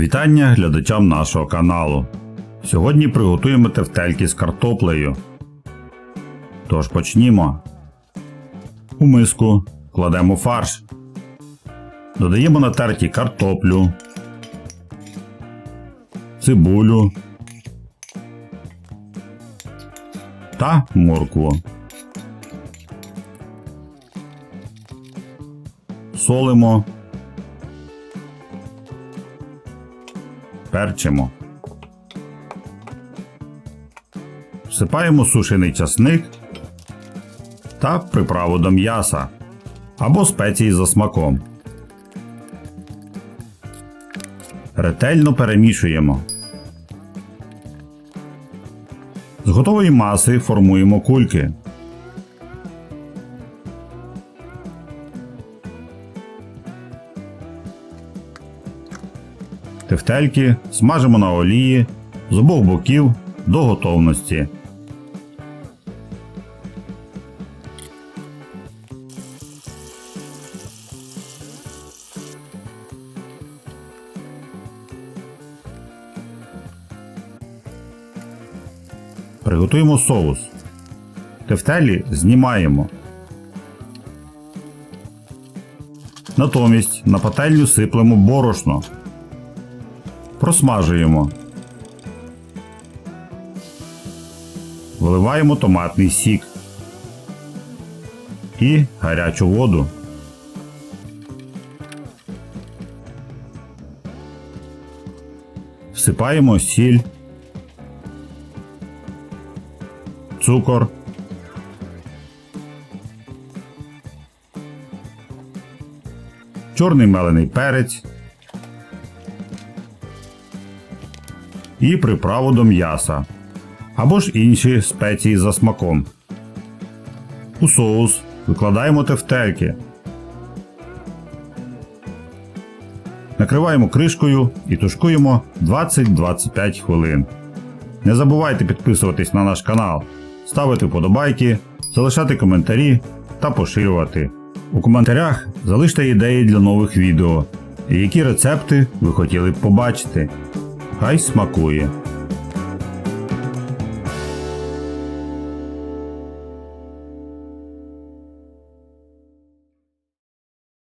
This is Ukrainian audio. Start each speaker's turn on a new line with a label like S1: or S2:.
S1: Вітання глядачам нашого каналу. Сьогодні приготуємо тефтельки з картоплею. Тож почнімо. У миску кладемо фарш. Додаємо натерті картоплю, цибулю та моркву. Солимо. Перчимо. Всипаємо сушений часник та приправу до м'яса або спеції за смаком. Ретельно перемішуємо. З готової маси формуємо кульки. Тефтельки смажимо на олії з обох боків до готовності. Приготуємо соус. Тефтелі знімаємо. Натомість на пательню сиплемо борошно. Просмажуємо. Вливаємо томатний сік і гарячу воду. Всипаємо сіль, цукор, чорний мелений перець і приправу до м'яса або ж інші спеції за смаком. У соус викладаємо тефтельки. Накриваємо кришкою і тушкуємо 20-25 хвилин. Не забувайте підписуватись на наш канал, ставити вподобайки, залишати коментарі та поширювати. У коментарях залиште ідеї для нових відео і які рецепти ви хотіли б побачити. Хай смакує!